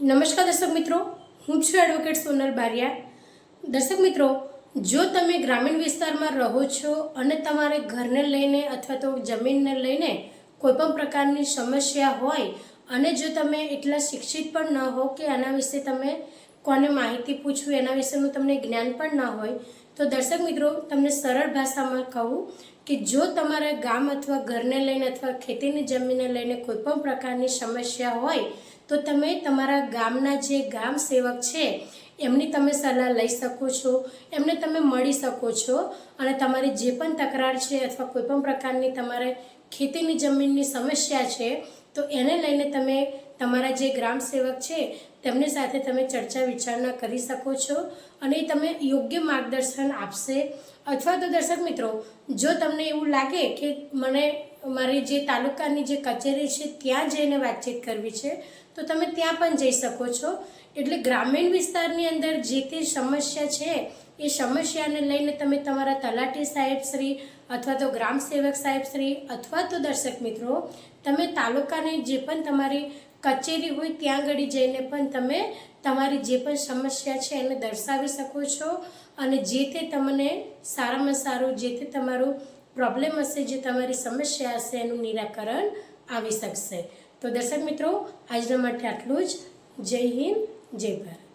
નમસ્કાર દર્શક મિત્રો, હું છું એડવોકેટ સોનલ બારિયા. દર્શક મિત્રો, જો તમે ગ્રામીણ વિસ્તારમાં રહો છો અને તમારે ઘરને લઈને અથવા તો જમીનને લઈને કોઈ પણ પ્રકારની સમસ્યા હોય અને જો તમે એટલા શિક્ષિત પણ ન હો કે આના વિશે તમે કોને માહિતી પૂછવું, એના વિશેનું તમને જ્ઞાન પણ ના હોય, તો દર્શક મિત્રો, તમને સરળ ભાષામાં કહું કે જો તમારા ગામ અથવા ઘરને લઈને અથવા ખેતીની જમીનને લઈને કોઈ પણ પ્રકારની સમસ્યા હોય તો તમે તમારા ગામના જે ગામ સેવક છે, એમની તમે સલાહ લઈ શકો છો, એમને તમે મળી શકો છો અને તમારી જે પણ તકરાર છે અથવા કોઈ પણ પ્રકારની તમારે ખેતીની જમીનની સમસ્યા છે, તો એને લઈને તમે તમારા જે ગ્રામ સેવક છે, તેમની સાથે તમે ચર્ચા વિચારણા કરી શકો છો અને તમે યોગ્ય માર્ગદર્શન આપશે. અથવા તો દર્શક મિત્રો, જો તમને એવું લાગે કે મને મારી જે તાલુકાની જે કચેરી છે, ત્યાં જઈને વાતચીત કરવી છે. તો તમે ત્યાં પણ જઈ શકો છો. એટલે ગ્રામીણ વિસ્તારની અંદર જે તે સમસ્યા છે, એ સમસ્યાને લઈને તમે તમારા તલાટી સાહેબ શ્રી અથવા તો ગ્રામ સેવક સાહેબ શ્રી અથવા તો દર્શક મિત્રો, તમે તાલુકાની જે પણ તમારી કચેરી હોય, ત્યાં આગળ જઈને પણ તમે તમારી જે પણ સમસ્યા છે, એને દર્શાવી શકો છો. અને જે તે તમને સારામાં સારું, જે તે તમારું પ્રોબ્લેમ હશે જે તમારી સમસ્યા હશે એનું નિરાકરણ આવી શકશે. તો દર્શક મિત્રો, આજના માટે આટલું જ. જય હિન્દ, જય ભારત.